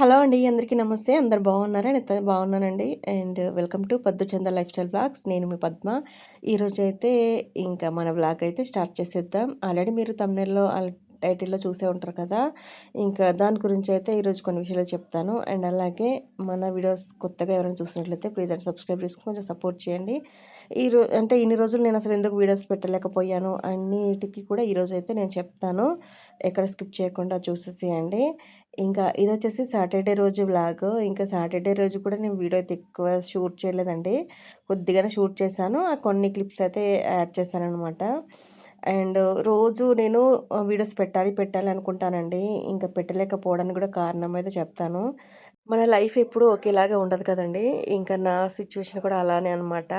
Hello అండి అందరికీ నమస్తే. అందరు బాగున్నారా? నేను బాగున్నానండి. అండ్ వెల్కమ్ టు పద్దు చంద లైఫ్ స్టైల్ బ్లాగ్స్ నేను మీ పద్మ. ఈరోజైతే అయితే ఇంకా మన బ్లాగ్ అయితే స్టార్ట్ చేసేద్దాం. ఆల్రెడీ మీరు తమిళలో టైటిల్లో చూసే ఉంటారు కదా. ఇంకా దాని గురించి అయితే ఈరోజు కొన్ని విషయాలు చెప్తాను. అండ్ అలాగే మన వీడియోస్ కొత్తగా ఎవరైనా చూసినట్లయితే ప్లీజ్ అండ్ సబ్స్క్రైబ్ చేసుకుని కొంచెం సపోర్ట్ చేయండి. ఈ అంటే ఇన్ని రోజులు నేను అసలు ఎందుకు వీడియోస్ పెట్టలేకపోయాను అన్నిటికీ కూడా ఈరోజు అయితే నేను చెప్తాను. ఎక్కడ స్కిప్ చేయకుండా చూసేసేయండి. ఇంకా ఇది వచ్చేసి సాటర్డే రోజు వ్లాగ్. ఇంకా సాటర్డే రోజు కూడా నేను వీడియో అయితే ఎక్కువ షూట్ చేయలేదండి. కొద్దిగానే షూట్ చేశాను. ఆ కొన్ని క్లిప్స్ అయితే యాడ్ చేశాను అనమాట అండ్ రోజు నేను వీడియోస్ పెట్టాలి పెట్టాలి అనుకుంటానండి. ఇంకా పెట్టలేకపోవడానికి కూడా కారణం అయితే చెప్తాను. మన లైఫ్ ఎప్పుడు ఒకేలాగా ఉండదు కదండి. ఇంకా నా సిచ్యువేషన్ కూడా అలానే అనమాట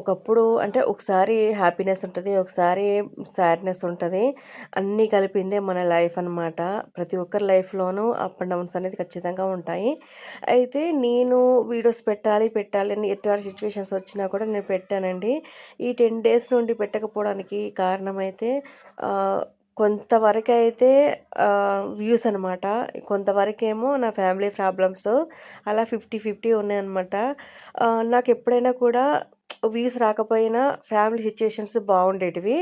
ఒకప్పుడు అంటే ఒకసారి హ్యాపీనెస్ ఉంటుంది ఒకసారి సాడ్నెస్ ఉంటుంది. అన్నీ కలిపిందే మన లైఫ్ అనమాట ప్రతి ఒక్కరి లైఫ్లోనూ అప్ అండ్ డౌన్స్ అనేది ఖచ్చితంగా ఉంటాయి. అయితే నేను వీడియోస్ పెట్టాలి పెట్టాలి అని ఎటువంటి సిచ్యువేషన్స్ వచ్చినా కూడా నేను పెట్టానండి. ఈ టెన్ డేస్ నుండి పెట్టకపోవడానికి కారణమైతే కొంతవరకు అయితే వ్యూస్ అనమాట కొంతవరకేమో నా ఫ్యామిలీ ప్రాబ్లమ్స్. అలా ఫిఫ్టీ ఫిఫ్టీ ఉన్నాయన్నమాట. నాకు ఎప్పుడైనా కూడా వ్యూస్ రాకపోయినా ఫ్యామిలీ సిచ్యుయేషన్స్ బాగుండేటివి.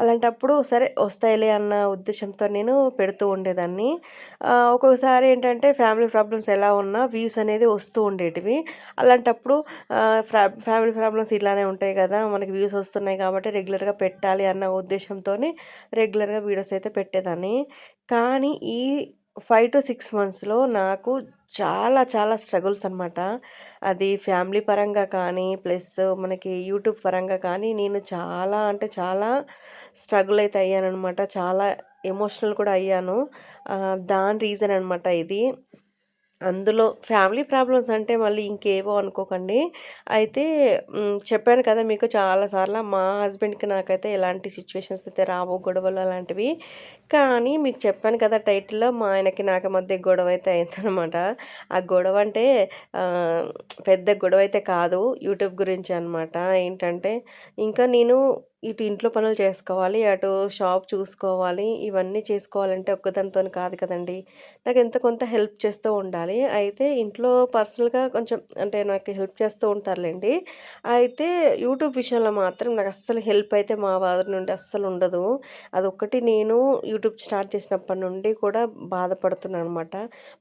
అలాంటప్పుడు సరే వస్తాయిలే అన్న ఉద్దేశంతో నేను పెడుతూ ఉండేదాన్ని. ఒక్కొక్కసారి ఏంటంటే ఫ్యామిలీ ప్రాబ్లమ్స్ ఎలా ఉన్నా వ్యూస్ అనేది వస్తూ ఉండేటివి. అలాంటప్పుడు ఫ్యామిలీ ప్రాబ్లమ్స్ ఇలానే ఉంటాయి కదా మనకి వ్యూస్ వస్తున్నాయి కాబట్టి రెగ్యులర్గా పెట్టాలి అన్న ఉద్దేశంతో రెగ్యులర్గా వీడియోస్ అయితే పెట్టేదాన్ని. కానీ ఈ ఫైవ్ టు సిక్స్ మంత్స్లో నాకు చాలా చాలా స్ట్రగుల్స్ అనమాట అది ఫ్యామిలీ పరంగా కానీ ప్లస్ మనకి యూట్యూబ్ పరంగా కానీ నేను చాలా అంటే చాలా స్ట్రగుల్ అయితే అయ్యానమాట చాలా ఎమోషనల్ కూడా అయ్యాను. దాని రీజన్ అనమాట ఇది. అందులో ఫ్యామిలీ ప్రాబ్లమ్స్ అంటే మళ్ళీ ఇంకేవో అనుకోకండి. అయితే చెప్పాను కదా మీకు చాలాసార్లు మా హస్బెండ్కి నాకైతే ఎలాంటి సిచ్యువేషన్స్ అయితే రావు గొడవలు అలాంటివి. కానీ మీకు చెప్పాను కదా టైటిల్లో మా ఆయనకి నాకు మధ్య గొడవ అయితే అయిందనమాట. ఆ గొడవ అంటే పెద్ద గొడవ అయితే కాదు యూట్యూబ్ గురించి అనమాట ఏంటంటే ఇంకా నేను ఇటు ఇంట్లో పనులు చేసుకోవాలి అటు షాప్ చూసుకోవాలి ఇవన్నీ చేసుకోవాలంటే ఒక్కదానితో కాదు కదండి. నాకు ఎంత కొంత హెల్ప్ చేస్తూ ఉండాలి. అయితే ఇంట్లో పర్సనల్గా కొంచెం అంటే నాకు హెల్ప్ చేస్తూ ఉంటారులేండి. అయితే యూట్యూబ్ విషయంలో మాత్రం నాకు అస్సలు హెల్ప్ అయితే మా వారి నుండి అస్సలు ఉండదు. అదొక్కటి నేను యూట్యూబ్ స్టార్ట్ చేసినప్పటి నుండి కూడా బాధపడుతున్నాను అనమాట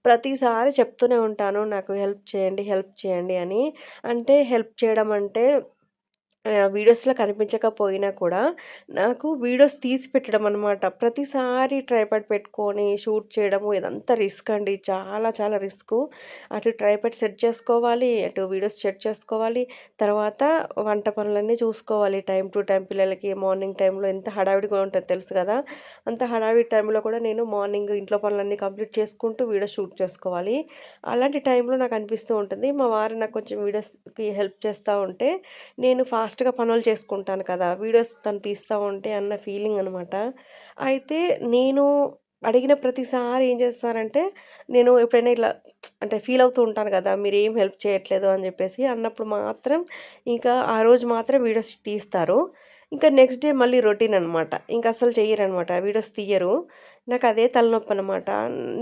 ప్రతిసారి చెప్తూనే ఉంటాను నాకు హెల్ప్ చేయండి హెల్ప్ చేయండి అని. అంటే హెల్ప్ చేయడం అంటే వీడియోస్లో కనిపించకపోయినా కూడా నాకు వీడియోస్ తీసి పెట్టడం అనమాట ప్రతిసారి ట్రైపాడ్ పెట్టుకొని షూట్ చేయడము ఇదంతా రిస్క్ అండి. చాలా చాలా రిస్క్. అటు ట్రైపాడ్ సెట్ చేసుకోవాలి అటు వీడియోస్ సెట్ చేసుకోవాలి తర్వాత వంట పనులన్నీ చూసుకోవాలి. టైం టు టైం పిల్లలకి మార్నింగ్ టైంలో ఎంత హడావిడిగా ఉంటుంది తెలుసు కదా? అంత హడావిడి టైంలో కూడా నేను మార్నింగ్ ఇంట్లో పనులన్నీ కంప్లీట్ చేసుకుంటూ వీడియో షూట్ చేసుకోవాలి. అలాంటి టైంలో నాకు అనిపిస్తూ ఉంటుంది. మా వారు నాకు కొంచెం వీడియోస్కి హెల్ప్ చేస్తూ ఉంటే నేను ఫాస్ట్ ఫాస్ట్గా పనులు చేసుకుంటాను కదా! వీడియోస్ తను తీస్తూ ఉంటే అన్న ఫీలింగ్ అనమాట అయితే నేను అడిగిన ప్రతిసారి ఏం చేస్తారంటే నేను ఎప్పుడైనా ఇట్లా అంటే ఫీల్ అవుతూ ఉంటాను కదా! మీరు ఏం హెల్ప్ చేయట్లేదు అని చెప్పేసి అన్నప్పుడు మాత్రం ఇంకా ఆ రోజు మాత్రం వీడియోస్ తీస్తారు. ఇంకా నెక్స్ట్ డే మళ్ళీ రొటీన్ అనమాట ఇంకా అసలు చెయ్యరనమాట వీడియోస్ తీయరు. నాకు అదే తలనొప్పి అనమాట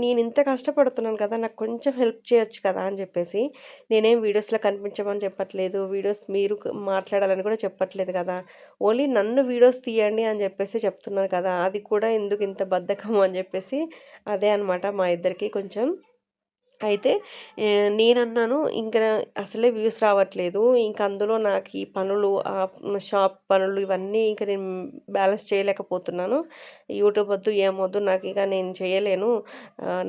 నేను ఇంత కష్టపడుతున్నాను కదా నాకు కొంచెం హెల్ప్ చేయొచ్చు కదా అని చెప్పేసి నేనేం వీడియోస్లో కనిపించమని చెప్పట్లేదు. వీడియోస్ మీరు మాట్లాడాలని కూడా చెప్పట్లేదు కదా. ఓన్లీ నన్ను వీడియోస్ తీయండి అని చెప్పేసి చెప్తున్నాను కదా అది కూడా ఎందుకు ఇంత బద్ధకము అని చెప్పేసి అదే అనమాట మా ఇద్దరికి కొంచెం అయితే నేనన్నాను ఇంకా అసలే వ్యూస్ రావట్లేదు. ఇంక అందులో నాకు ఈ పనులు ఆ షాప్ పనులు ఇవన్నీ ఇంకా నేను బ్యాలెన్స్ చేయలేకపోతున్నాను. యూట్యూబ్ వద్దు ఏమొద్దు నాకు ఇక నేను చేయలేను.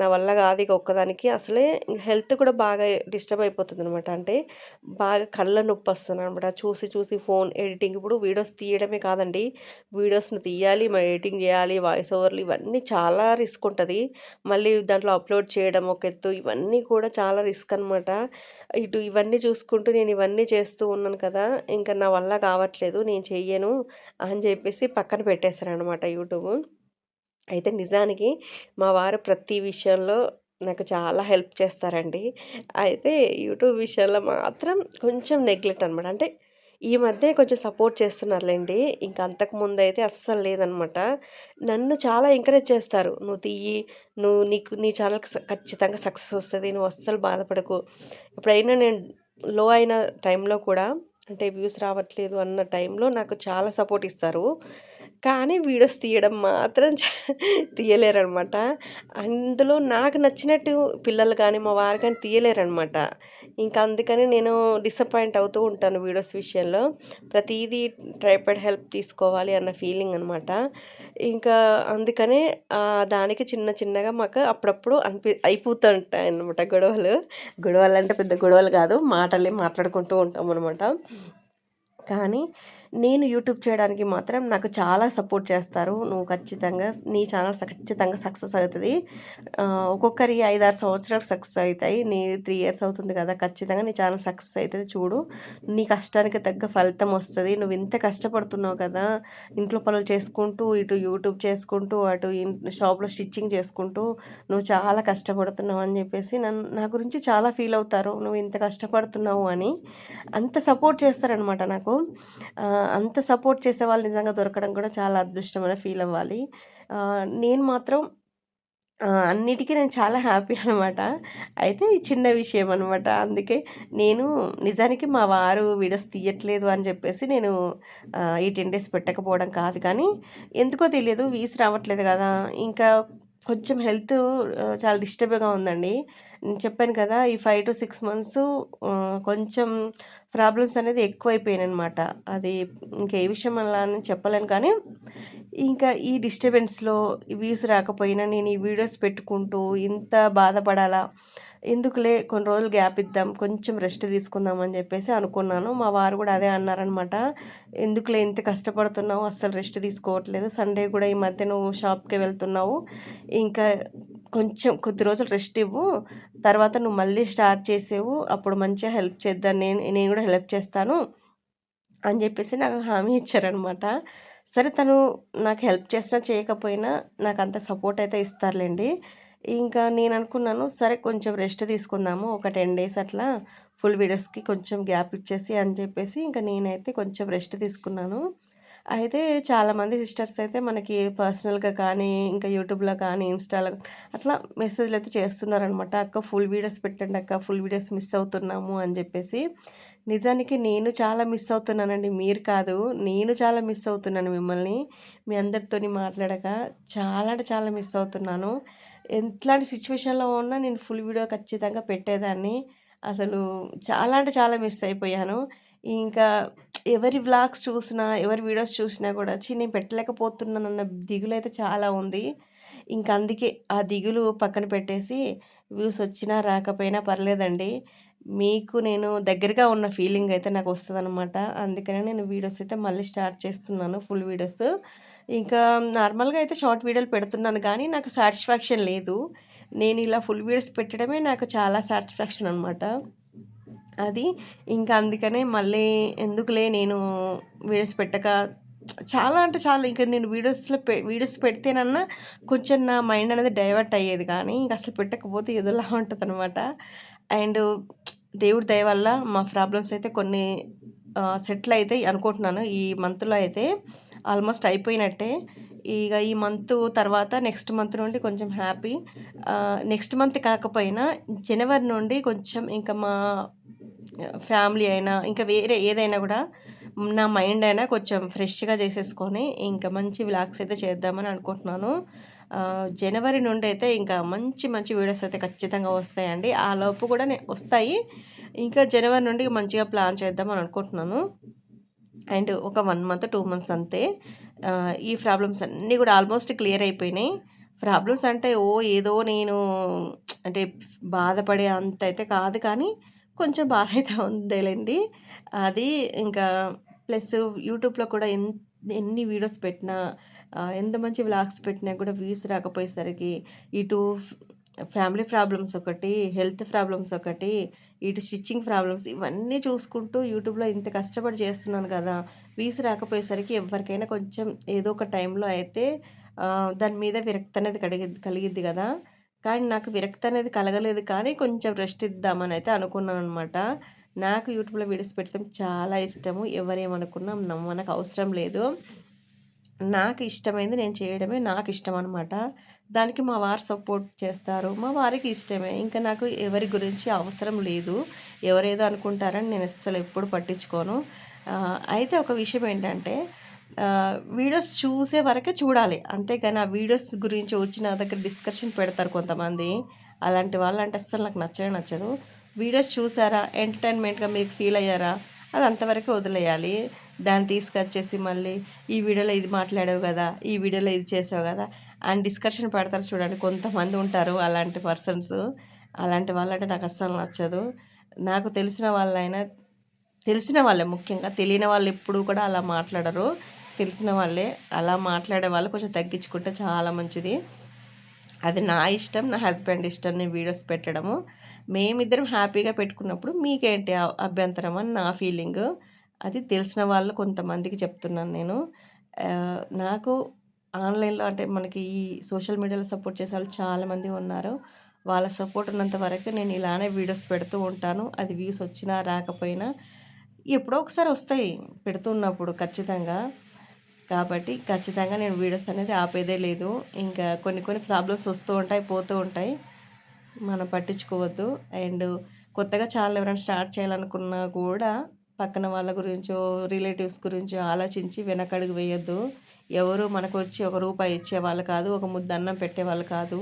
నా వల్ల కాదు ఇక ఒక్కదానికి. అసలే హెల్త్ కూడా బాగా డిస్టర్బ్ అయిపోతుంది అనమాట అంటే బాగా కళ్ళ నొప్పి వస్తుంది అనమాట చూసి చూసి ఫోన్ ఎడిటింగ్. ఇప్పుడు వీడియోస్ తీయడమే కాదండి. వీడియోస్ని తీయాలి మరి ఎడిటింగ్ చేయాలి వాయిస్ ఓవర్లు ఇవన్నీ చాలా రిస్క్ ఉంటుంది. మళ్ళీ దాంట్లో అప్లోడ్ చేయడం ఒక ఎత్తు ఇవన్నీ ఇవన్నీ కూడా చాలా రిస్క్ అనమాట ఇటు ఇవన్నీ చూసుకుంటూ నేను ఇవన్నీ చేస్తూ ఉన్నాను కదా ఇంకా నా వల్ల కావట్లేదు నేను చెయ్యను అని చెప్పేసి పక్కన పెట్టేశాను అనమాట యూట్యూబ్. అయితే నిజానికి మా వారు ప్రతి విషయంలో నాకు చాలా హెల్ప్ చేస్తారండి. అయితే యూట్యూబ్ విషయంలో మాత్రం కొంచెం నెగ్లెక్ట్ అనమాట అంటే ఈ మధ్య కొంచెం సపోర్ట్ చేస్తున్నారులెండి. ఇంక అంతకుముందయితే అస్సలు లేదనమాట. నన్ను చాలా ఎంకరేజ్ చేస్తారు. "నువ్వు తియ్యి, నువ్వు నీకు నీ ఛానల్కి ఖచ్చితంగా సక్సెస్ వస్తుంది నువ్వు అస్సలు బాధపడకు." ఎప్పుడైనా నేను లో అయిన టైంలో కూడా అంటే వ్యూస్ రావట్లేదు అన్న టైంలో నాకు చాలా సపోర్ట్ ఇస్తారు. కానీ వీడియోస్ తీయడం మాత్రం చ తీయలేరనమాట. అందులో నాకు నచ్చినట్టు పిల్లలు కానీ, మా వారు కానీ తీయలేరనమాట. ఇంకా అందుకని నేను డిసప్పాయింట్ అవుతూ ఉంటాను వీడియోస్ విషయంలో. ప్రతిదీ ట్రైపాడ్ హెల్ప్ తీసుకోవాలి అన్న ఫీలింగ్ అనమాట. ఇంకా అందుకనే దానికి చిన్న చిన్నగా మాకు అప్పుడప్పుడు అనిపి అయిపోతుంటాయన్నమాట గొడవలు. గొడవలు అంటే పెద్ద గొడవలు కాదు. మాటలే మాట్లాడుకుంటూ ఉంటాం అనమాట కానీ నేను యూట్యూబ్ చేయడానికి మాత్రం నాకు చాలా సపోర్ట్ చేస్తారు. "నువ్వు ఖచ్చితంగా నీ ఛానల్ స ఖచ్చితంగా సక్సెస్ అవుతుంది ఒక్కొక్కరి ఐదారు సంవత్సరాలు సక్సెస్ అవుతాయి నీ త్రీ ఇయర్స్ అవుతుంది కదా! ఖచ్చితంగా నీ ఛానల్ సక్సెస్ అవుతుంది చూడు. నీ కష్టానికి తగ్గ ఫలితం వస్తుంది నువ్వు ఇంత కష్టపడుతున్నావు కదా! ఇంట్లో పనులు చేసుకుంటూ, ఇటు యూట్యూబ్ చేసుకుంటూ, అటు షాప్‌లో స్టిచ్చింగ్ చేసుకుంటూ, నువ్వు చాలా కష్టపడుతున్నావు" అని చెప్పేసి నన్ను నా గురించి చాలా ఫీల్ అవుతారు. "నువ్వు ఇంత కష్టపడుతున్నావు" అని. అంత సపోర్ట్ చేస్తారనమాట నాకు. అంత సపోర్ట్ చేసే వాళ్ళు నిజంగా దొరకడం కూడా చాలా అదృష్టం ఫీల్ అవ్వాలి. నేను మాత్రం అన్నిటికీ నేను చాలా హ్యాపీ అనమాట. అయితే ఈ చిన్న విషయం అనమాట. అందుకే నేను నిజానికి మా వారు వీడియోస్ తీయట్లేదు అని చెప్పేసి నేను ఈ 10 డేస్ పెట్టకపోవడం కాదు కానీ, ఎందుకో తెలియదు వ్యూస్ రావట్లేదు కదా! ఇంకా కొంచెం హెల్త్ చాలా డిస్టర్బ్‌గా ఉందండి. నేను చెప్పాను కదా! ఈ 5-6 మంత్స్ కొంచెం ప్రాబ్లమ్స్ అనేది ఎక్కువైపోయాయనమాట. అది ఇంకా ఏ విషయం అలా అని చెప్పలేను కానీ, ఇంకా ఈ డిస్టర్బెన్స్‌లో వ్యూస్ రాకపోయినా నేను ఈ వీడియోస్ పెట్టుకుంటూ ఇంత బాధపడాలా? ఎందుకులే కొన్ని రోజులు గ్యాప్ ఇద్దాం. కొంచెం రెస్ట్ తీసుకుందాం అని చెప్పేసి అనుకున్నాను. మా వారు కూడా అదే అన్నారనమాట. "ఎందుకులే ఇంత కష్టపడుతున్నావు. అస్సలు రెస్ట్ తీసుకోవట్లేదు. సండే కూడా ఈ మధ్య నువ్వు షాప్‌కి వెళ్తున్నావు. ఇంకా కొంచెం కొద్ది రోజులు రెస్ట్ ఇవ్వు. తర్వాత నువ్వు మళ్ళీ స్టార్ట్ చేసేవు. అప్పుడు మంచిగా హెల్ప్ చేద్దాం. నేను నేను కూడా హెల్ప్ చేస్తాను" అని చెప్పేసి నాకు హామీ ఇచ్చారనమాట. సరే తను నాకు హెల్ప్ చేసినా చేయకపోయినా నాకు అంత సపోర్ట్ అయితే ఇస్తారులెండి. ఇంకా నేను అనుకున్నాను సరే కొంచెం రెస్ట్ తీసుకుందాము. ఒక 10 డేస్ అట్లా ఫుల్ వీడియోస్‌కి కొంచెం గ్యాప్ ఇచ్చేసి అని చెప్పేసి ఇంకా నేనైతే కొంచెం రెస్ట్ తీసుకున్నాను. అయితే చాలామంది సిస్టర్స్ అయితే మనకి పర్సనల్‌గా కానీ, ఇంకా యూట్యూబ్‌లో కానీ, ఇన్‌స్టాలో అట్లా మెసేజ్లు అయితే చేస్తున్నారనమాట. "అక్క ఫుల్ వీడియోస్ పెట్టండి అక్క. ఫుల్ వీడియోస్ మిస్ అవుతున్నాము" అని చెప్పేసి. నిజానికి నేను చాలా మిస్ అవుతున్నానండి. మీరు కాదు. నేను చాలా మిస్ అవుతున్నాను మిమ్మల్ని. మీ అందరితోని మాట్లాడక చాలా అంటే చాలా మిస్ అవుతున్నాను. ఎట్లాంటి సిచ్యువేషన్‌లో ఉన్నా నేను ఫుల్ వీడియో ఖచ్చితంగా పెట్టేదాన్ని. అసలు చాలా అంటే చాలా మిస్ అయిపోయాను. ఇంకా ఎవరి వ్లాగ్స్ చూసినా, ఎవరి వీడియోస్ చూసినా కూడా వచ్చి నేను పెట్టలేకపోతున్నానన్న అయితే చాలా ఉంది. ఇంక అందుకే ఆ దిగులు పక్కన పెట్టేసి వ్యూస్ వచ్చినా రాకపోయినా పర్లేదండి. మీకు నేను దగ్గరగా ఉన్న ఫీలింగ్ అయితే నాకు వస్తదనమాట. అందుకనే నేను వీడియోస్ అయితే మళ్ళీ స్టార్ట్ చేస్తున్నాను ఫుల్ వీడియోస్. ఇంకా నార్మల్‌గా అయితే షార్ట్ వీడియోలు పెడుతున్నాను కానీ నాకు సాటిస్ఫాక్షన్ లేదు. నేను ఇలా ఫుల్ వీడియోస్ పెట్టడమే నాకు చాలా సాటిస్ఫాక్షన్ అనమాట. అది ఇంకా అందుకనే మళ్ళీ ఎందుకులే నేను వీడియోస్ పెట్టక చాలా అంటే చాలా ఇంకా నేను వీడియోస్‌లో పె వీడియోస్ పెడితేనన్నా కొంచెం నా మైండ్ అనేది డైవర్ట్ అయ్యేది కానీ ఇంక అసలు పెట్టకపోతే ఎదురులా ఉంటుంది అనమాట అండ్ దేవుడి దయ వల్ల మా ప్రాబ్లమ్స్ అయితే కొన్ని సెటిల్ అయితే అనుకుంటున్నాను. ఈ మంత్‌లో అయితే ఆల్మోస్ట్ అయిపోయినట్టే. ఇక ఈ మంత్ తర్వాత నెక్స్ట్ మంత్ నుండి కొంచెం హ్యాపీ. నెక్స్ట్ మంత్ కాకపోయినా జనవరి నుండి కొంచెం ఇంకా మా ఫ్యామిలీ అయినా, ఇంకా వేరే ఏదైనా కూడా నా మైండ్ అయినా కొంచెం ఫ్రెష్‌గా చేసేసుకొని ఇంకా మంచి వ్లాగ్స్ అయితే చేద్దామని అనుకుంటున్నాను. జనవరి నుండి అయితే ఇంకా మంచి మంచి వీడియోస్ అయితే ఖచ్చితంగా వస్తాయండి. ఆ లోపు కూడా వస్తాయి. ఇంకా జనవరి నుండి మంచిగా ప్లాన్ చేద్దామని అనుకుంటున్నాను. అండ్ ఒక వన్ మంత్, టూ మంత్స్ అంతే. ఈ ప్రాబ్లమ్స్ అన్నీ కూడా ఆల్మోస్ట్ క్లియర్ అయిపోయినాయి. ప్రాబ్లమ్స్ అంటే ఓ ఏదో నేను అంటే బాధపడే అంత అయితే కాదు కానీ కొంచెం బాధ అయితే ఉందేలేండి అది ఇంకా ప్లస్ యూట్యూబ్‌లో కూడా ఎంత ఎన్ని వీడియోస్ పెట్టినా ఎంత మంచి వ్లాగ్స్ పెట్టినా కూడా వ్యూస్ రాకపోయేసరికి ఇటు ఫ్యామిలీ ప్రాబ్లమ్స్ ఒకటి, హెల్త్ ప్రాబ్లమ్స్ ఒకటి, ఇటు స్టిచ్చింగ్ ప్రాబ్లమ్స్ ఇవన్నీ చూసుకుంటూ యూట్యూబ్‌లో ఇంత కష్టపడి చేస్తున్నాను కదా! వీస్ రాకపోయేసరికి ఎవరికైనా కొంచెం ఏదో ఒక టైంలో అయితే దాని మీద విరక్తి అనేది కలిగి కలిగిద్ది కదా! కానీ నాకు విరక్తి అనేది కలగలేదు కానీ కొంచెం రెస్ట్ ఇద్దామని అయితే అనుకున్నాను అనమాట నాకు యూట్యూబ్లో వీడియోస్ పెట్టడం చాలా ఇష్టము. ఎవరేమనుకున్నా న- మనకు అవసరం లేదు. నాకు ఇష్టమైంది నేను చేయడమే నాకు ఇష్టం అనమాట దానికి మా వారు సపోర్ట్ చేస్తారు. మా వారికి ఇష్టమే. ఇంకా నాకు ఎవరి గురించి అవసరం లేదు. ఎవరేదో అనుకుంటారని నేను అస్సలు ఎప్పుడు పట్టించుకోను. అయితే ఒక విషయం ఏంటంటే వీడియోస్ చూసే వరకే చూడాలి. అంతేగాని ఆ వీడియోస్ గురించి వచ్చి నా దగ్గర డిస్కషన్ పెడతారు కొంతమంది. అలాంటి వాళ్ళు అంటే అస్సలు నాకు నచ్చనే నచ్చదు. వీడియోస్ చూసారా? ఎంటర్టైన్మెంట్గా మీకు ఫీల్ అయ్యారా? అది అంతవరకు వదిలేయాలి. దాన్ని తీసుకొచ్చేసి మళ్ళీ ఈ వీడియోలో ఇది మాట్లాడావు కదా ఈ వీడియోలో ఇది చేసావు కదా అని డిస్కషన్ పెడతారు చూడండి. కొంతమంది ఉంటారు అలాంటి పర్సన్స్. అలాంటి వాళ్ళంటే నాకు అస్సలు నచ్చదు. నాకు తెలిసిన వాళ్ళైనా తెలిసిన వాళ్ళే ముఖ్యంగా. తెలియని వాళ్ళు ఎప్పుడు కూడా అలా మాట్లాడరు. తెలిసిన వాళ్ళే అలా మాట్లాడే వాళ్ళు కొంచెం తగ్గించుకుంటే చాలా మంచిది. అది నా ఇష్టం నా హస్బెండ్ ఇష్టం నేను వీడియోస్ పెట్టడము. మేమిద్దరం హ్యాపీగా పెట్టుకున్నప్పుడు మీకేంటి అభ్యంతరం అని నా ఫీలింగ్? అది తెలిసిన వాళ్ళు కొంతమందికి చెప్తున్నాను నేను. నాకు ఆన్లైన్లో అంటే మనకి ఈ సోషల్ మీడియాలో సపోర్ట్ చేసే వాళ్ళు చాలామంది ఉన్నారు. వాళ్ళ సపోర్ట్ ఉన్నంత వరకు నేను ఇలానే వీడియోస్ పెడుతూ ఉంటాను. అది వ్యూస్ వచ్చినా రాకపోయినా ఎప్పుడో ఒకసారి వస్తాయి పెడుతున్నప్పుడు ఖచ్చితంగా. కాబట్టి ఖచ్చితంగా నేను వీడియోస్ అనేది ఆపేదే లేదు. ఇంకా కొన్ని కొన్ని ప్రాబ్లమ్స్ వస్తూ ఉంటాయి పోతూ ఉంటాయి. మనం పట్టించుకోవద్దు. అండ్ కొత్తగా ఛానల్ ఎవరైనా స్టార్ట్ చేయాలనుకున్నా కూడా పక్కన వాళ్ళ గురించో రిలేటివ్స్ గురించో ఆలోచించి వెనకడుగు వేయొద్దు. ఎవరు మనకు వచ్చి ఒక రూపాయి ఇచ్చేవాళ్ళు కాదు ఒక ముద్ద అన్నం పెట్టేవాళ్ళు కాదు.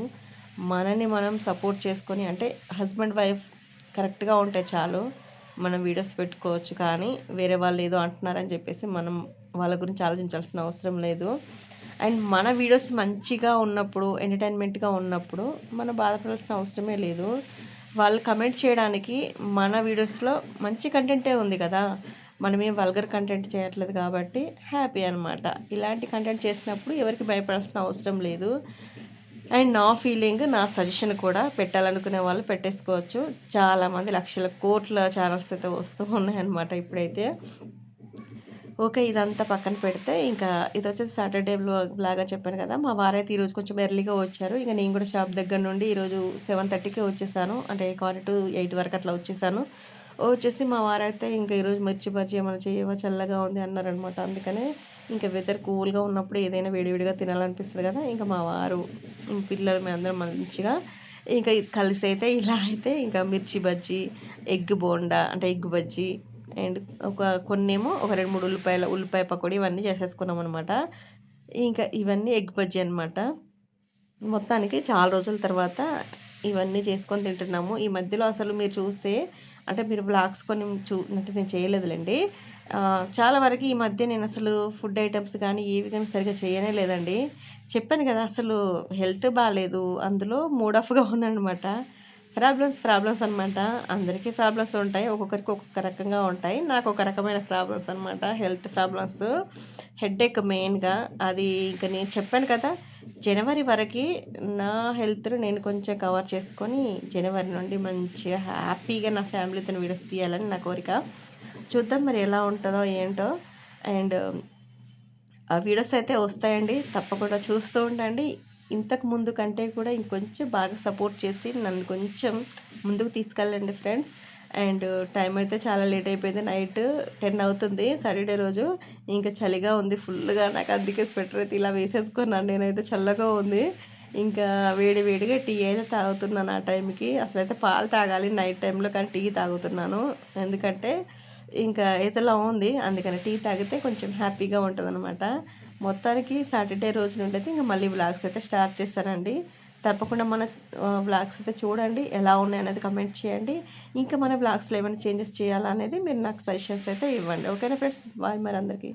మనని మనం సపోర్ట్ చేసుకొని అంటే హస్బెండ్ వైఫ్ కరెక్ట్గా ఉంటే చాలు మనం వీడియోస్ పెట్టుకోవచ్చు. కానీ వేరే వాళ్ళు ఏదో అంటున్నారని చెప్పేసి మనం వాళ్ళ గురించి ఆలోచించాల్సిన అవసరం లేదు. అండ్ మన వీడియోస్ మంచిగా ఉన్నప్పుడు ఎంటర్టైన్మెంట్గా ఉన్నప్పుడు మనం బాధపడాల్సిన అవసరమే లేదు. వాళ్ళు కమెంట్ చేయడానికి మన వీడియోస్లో మంచి కంటెంటే ఉంది కదా. మనమేం వల్గర్ కంటెంట్ చేయట్లేదు కాబట్టి హ్యాపీ అనమాట ఇలాంటి కంటెంట్ చేసినప్పుడు ఎవరికి భయపడాల్సిన అవసరం లేదు. అండ్ నా ఫీలింగ్ నా సజెషన్ కూడా పెట్టాలనుకునే వాళ్ళు పెట్టేసుకోవచ్చు. చాలామంది లక్షల కోట్ల ఛానల్స్ అయితే వస్తూ ఉన్నాయన్నమాట ఇప్పుడైతే. ఓకే ఇదంతా పక్కన పెడితే ఇంకా ఇది వచ్చేసి సాటర్డే బ్లాగ్ బ్లాగ్ అని చెప్పాను కదా మా వారైతే ఈరోజు కొంచెం ఎర్లీగా వచ్చారు. ఇంకా నేను కూడా షాప్ దగ్గర నుండి ఈరోజు సెవెన్ థర్టీకి వచ్చేసాను. అంటే క్వార్టర్ టు ఎయిట్ వరకు అట్లా వచ్చేసాను. వచ్చేసి మా వారైతే ఇంకా ఈరోజు మిర్చి బజ్జీ ఏమైనా చేయవా? చల్లగా ఉంది అన్నారనమాట. అందుకనే ఇంకా వెదర్ కూల్గా ఉన్నప్పుడు ఏదైనా వేడివేడిగా తినాలనిపిస్తుంది కదా ఇంకా మా వారు పిల్లలు మేము అందరం మంచిగా ఇంకా కలిసి అయితే ఇలా అయితే ఇంకా మిర్చి బజ్జీ ఎగ్ బోండా అంటే ఎగ్ బజ్జీ అండ్ ఒక కొన్నేమో ఒక రెండు మూడు ఉల్లిపాయల ఉల్లిపాయ పకోడీ ఇవన్నీ చేసేసుకున్నాం అనమాట ఇంకా ఇవన్నీ ఎగ్ బజ్జీ అనమాట మొత్తానికి చాలా రోజుల తర్వాత ఇవన్నీ చేసుకొని తింటున్నాము. ఈ మధ్యలో అసలు మీరు చూస్తే అంటే మీరు బ్లాగ్స్ కొన్ని చూ అంటే నేను చేయలేదులేండి. చాలా వరకు ఈ మధ్య నేను అసలు ఫుడ్ ఐటమ్స్ కానీ ఏవి కానీ సరిగ్గా చేయనే లేదండి. చెప్పాను కదా అసలు హెల్త్ బాగాలేదు అందులో మూడ్ ఆఫ్గా ఉన్నానమాట ప్రాబ్లమ్స్ ప్రాబ్లమ్స్ అనమాట అందరికీ ప్రాబ్లమ్స్ ఉంటాయి. ఒక్కొక్కరికి ఒక్కొక్క రకంగా ఉంటాయి. నాకు ఒక రకమైన ప్రాబ్లమ్స్ అనమాట హెల్త్ ప్రాబ్లమ్స్ హెడ్ఏక్ మెయిన్గా అది ఇంకా నేను చెప్పాను కదా జనవరి వరకు నా హెల్త్ను నేను కొంచెం కవర్ చేసుకొని జనవరి నుండి మంచిగా హ్యాపీగా నా ఫ్యామిలీతో వీడియోస్ తీయాలని నా కోరిక. చూద్దాం మరి ఎలా ఉంటుందో ఏంటో. అండ్ ఆ వీడియోస్ అయితే వస్తాయండి. తప్పకుండా చూస్తూ ఉండండి. ఇంతకు ముందు కంటే కూడా ఇంకొంచెం బాగా సపోర్ట్ చేసి నన్ను కొంచెం ముందుకు తీసుకెళ్ళండి ఫ్రెండ్స్. అండ్ టైం అయితే చాలా లేట్ అయిపోయింది. నైట్ టెన్ అవుతుంది. సాటర్డే రోజు ఇంకా చలిగా ఉంది ఫుల్గా. నాకు అందుకే స్వెటర్ అయితే ఇలా వేసేసుకున్నాను. నేనైతే చల్లగా ఉంది. ఇంకా వేడి వేడిగా టీ అయితే తాగుతున్నాను ఆ టైంకి. అసలైతే పాలు తాగాలి నైట్ టైంలో కానీ టీ తాగుతున్నాను. ఎందుకంటే ఇంకా ఇతలా ఉంది. అందుకని టీ తాగితే కొంచెం హ్యాపీగా ఉంటుంది అనమాట మొత్తానికి సాటర్డే రోజు నుండి అయితే ఇంకా మళ్ళీ వ్లాగ్స్ అయితే స్టార్ట్ చేస్తానండి. తప్పకుండా మన వ్లాగ్స్ అయితే చూడండి ఎలా ఉన్నాయి అనేది కమెంట్ చేయండి. ఇంకా మన వ్లాగ్స్లో ఏమైనా చేంజెస్ చేయాలనేది మీరు నాకు సజెషన్స్ అయితే ఇవ్వండి. ఓకేనా ఫ్రెండ్స్ బాయ్ మరి అందరికీ.